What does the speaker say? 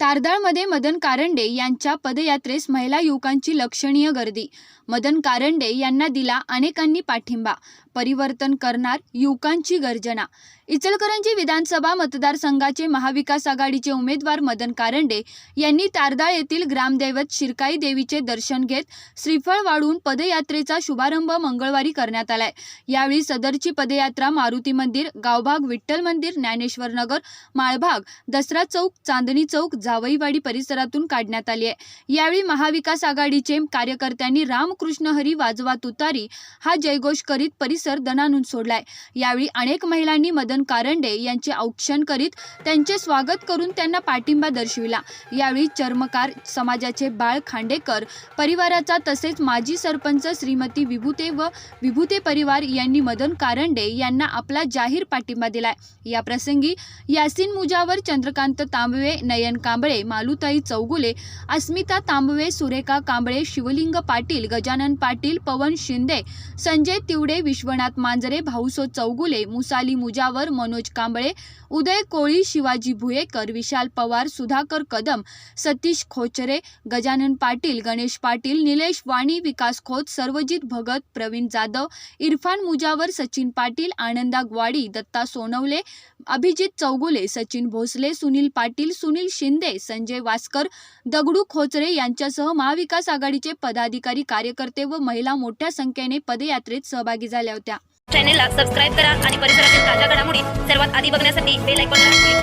तारदाळमध्ये मदन कारंडे यांच्या पदयात्रेस महिला युवकांची लक्षणीय गर्दी. मदन कारंडे यांना दिला अनेकांनी पाठिंबा. परिवर्तन करणार युवकांची गर्जना. इचलकरंजी विधानसभा मतदारसंघाचे महाविकास आघाडीचे उमेदवार मदन कारंडे यांनी तारदाळ येथील ग्रामदैवत शिरकाई देवीचे दर्शन घेत श्रीफळ वाढून पदयात्रेचा शुभारंभ मंगळवारी करण्यात आलाय. यावेळी सदरची पदयात्रा मारुती मंदिर गावभाग विठ्ठल मंदिर ज्ञानेश्वर नगर माळभाग दसरा चौक चांदणी चौक जावईवाडी परिसरातून काढण्यात आली आहे. यावेळी महाविकास आघाडीचे कार्यकर्त्यांनी रामकृष्ण हरी वाजवा तुतारी हा जयघोष करीत परिसर दणानून सोडलाय. यावेळी अनेक महिलांनी मदन कारंडे यांचे औक्षण करीत त्यांचे स्वागत करून त्यांना पाठिंबा दर्शविला. यावेळी चर्मकार समाजाचे बाळ खांडेकर परिवाराचा तसेच माजी सरपंच श्रीमती विभूते व विभूते परिवार यांनी मदन कारंडे यांना आपला जाहीर पाठिंबा दिलाय. या प्रसंगी यासिन मुजावर चंद्रकांत तांबवे नयन कांबळे कांबळे मालुताई चौगुले अस्मिता तांबवे सुरेखा कांबळे शिवलिंग पाटील गजानन पाटील पवन शिंदे संजय तिवडे विश्वनाथ मांजरे भाऊसो चौगुले मुसाली मुजावर मनोज कांबळे उदय कोळी शिवाजी भुयेकर विशाल पवार सुधाकर कदम सतीश खोचरे गजानन पाटील गणेश पाटील निलेश वाणी विकास खोत सर्वजित भगत प्रवीण जाधव इरफान मुजावर सचिन पाटील आनंदा ग्वाडी दत्ता सोनवले अभिजित चौगुले सचिन भोसले सुनील पाटील सुनील शिंदे संजय वासकर दगडू खोचरे यांच्यासह महाविकास आघाडीचे पदाधिकारी कार्यकर्ते व महिला मोठ्या संख्येने पदयात्रेत सहभागी झाल्या होत्या. चॅनेलला सबस्क्राईब करा आणि परिसरातील ताज्या घडामोडी सर्वात आधी बघण्यासाठी बेल ऐकून